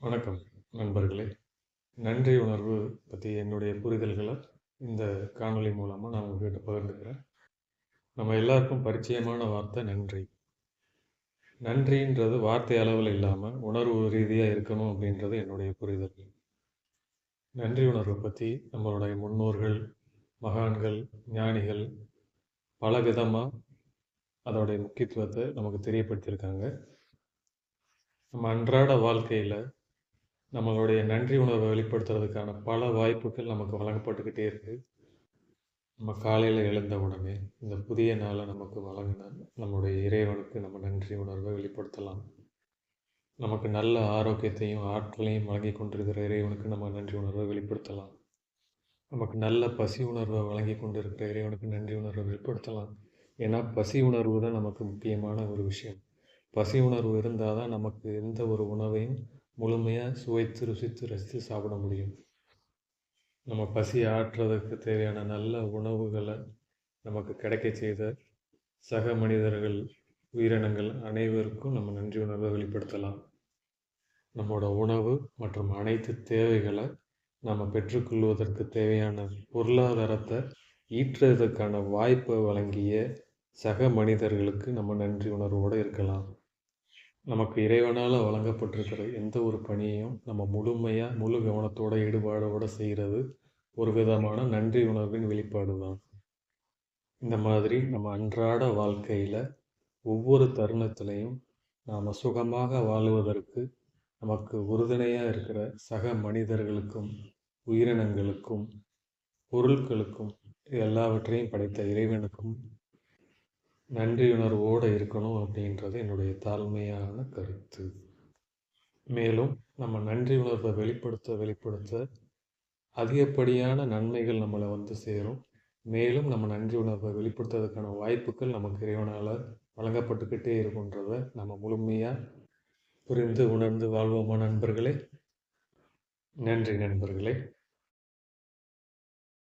வணக்கம் நண்பர்களே. நன்றி உணர்வு பற்றி என்னுடைய புரிதல்களை இந்த காணொளி மூலமாக நான் உங்ககிட்ட பகிர்ந்துக்கிறேன். நம்ம எல்லாருக்கும் பரிச்சயமான வார்த்தை நன்றி. நன்றின்றது வார்த்தை அளவில் இல்லாமல் உணர்வு ரீதியாக இருக்கணும் அப்படின்றது என்னுடைய புரிதல். நன்றி உணர்வை பற்றி நம்மளுடைய முன்னோர்கள் மகான்கள் ஞானிகள் பல விதமாக அதோடைய முக்கியத்துவத்தை நமக்கு தெரியப்படுத்தியிருக்காங்க. நம்ம அன்றாட வாழ்க்கையில் நம்மளுடைய நன்றி உணர்வை வெளிப்படுத்துறதுக்கான பல வாய்ப்புகள் நமக்கு வழங்கப்பட்டுக்கிட்டே இருக்குது நம்ம காலையில் எழுந்த உடனே இந்த புதிய நாளை நமக்கு வழங்கின நம்முடைய இறைவனுக்கு நம்ம நன்றி உணர்வை வெளிப்படுத்தலாம். நமக்கு நல்ல ஆரோக்கியத்தையும் ஆற்றலையும் வழங்கி கொண்டிருக்கிற இறைவனுக்கு நம்ம நன்றி உணர்வை வெளிப்படுத்தலாம். நமக்கு நல்ல பசி உணர்வை வழங்கி கொண்டிருக்கிற இறைவனுக்கு நன்றி உணர்வை வெளிப்படுத்தலாம். ஏன்னா பசி உணர்வு தான் நமக்கு முக்கியமான ஒரு விஷயம். பசி உணர்வு இருந்தால் தான் நமக்கு எந்த ஒரு உணவையும் முழுமையாக சுவைத்து ருசித்து ரசித்து சாப்பிட முடியும். நம்ம பசி ஆற்றுறதுக்கு தேவையான நல்ல உணவுகளை நமக்கு கிடைக்க செய்த சக மனிதர்கள் உயிரினங்கள் அனைவருக்கும் நம்ம நன்றி உணர்வை வெளிப்படுத்தலாம். நம்மளோட உணவு மற்றும் அனைத்து தேவைகளை நம்ம பெற்றுக்கொள்வதற்கு தேவையான பொருளாதாரத்தை ஈற்றுவதற்கான வாய்ப்பை வழங்கிய சக மனிதர்களுக்கு நம்ம நன்றி உணர்வோடு இருக்கலாம். நமக்கு இறைவனால் வழங்கப்பட்டிருக்கிற எந்த ஒரு பணியையும் நம்ம முழுமையாக முழு கவனத்தோட ஈடுபாடோடு செய்கிறது ஒரு விதமான நன்றி உணர்வின் வெளிப்பாடு தான். இந்த மாதிரி நம்ம அன்றாட வாழ்க்கையில் ஒவ்வொரு தருணத்திலையும் நாம் சுகமாக வாழ்வதற்கு நமக்கு உறுதுணையாக இருக்கிற சக மனிதர்களுக்கும் உயிரினங்களுக்கும் பொருட்களுக்கும் எல்லாவற்றையும் படைத்த இறைவனுக்கும் நன்றியுணர்வோடு இருக்கணும் அப்படின்றது என்னுடைய தாழ்மையான கருத்து. மேலும் நம்ம நன்றி உணர்வை வெளிப்படுத்த வெளிப்படுத்த அதிகப்படியான நன்மைகள் நம்மளை வந்து சேரும். மேலும் நம்ம நன்றி உணர்வை வெளிப்படுத்துறதுக்கான வாய்ப்புகள் நமக்கு இறைவனால் வழங்கப்பட்டுக்கிட்டே இருக்குன்றத நம்ம முழுமையாக புரிந்து உணர்ந்து வாழ்வோமா நண்பர்களே? நன்றி நண்பர்களே.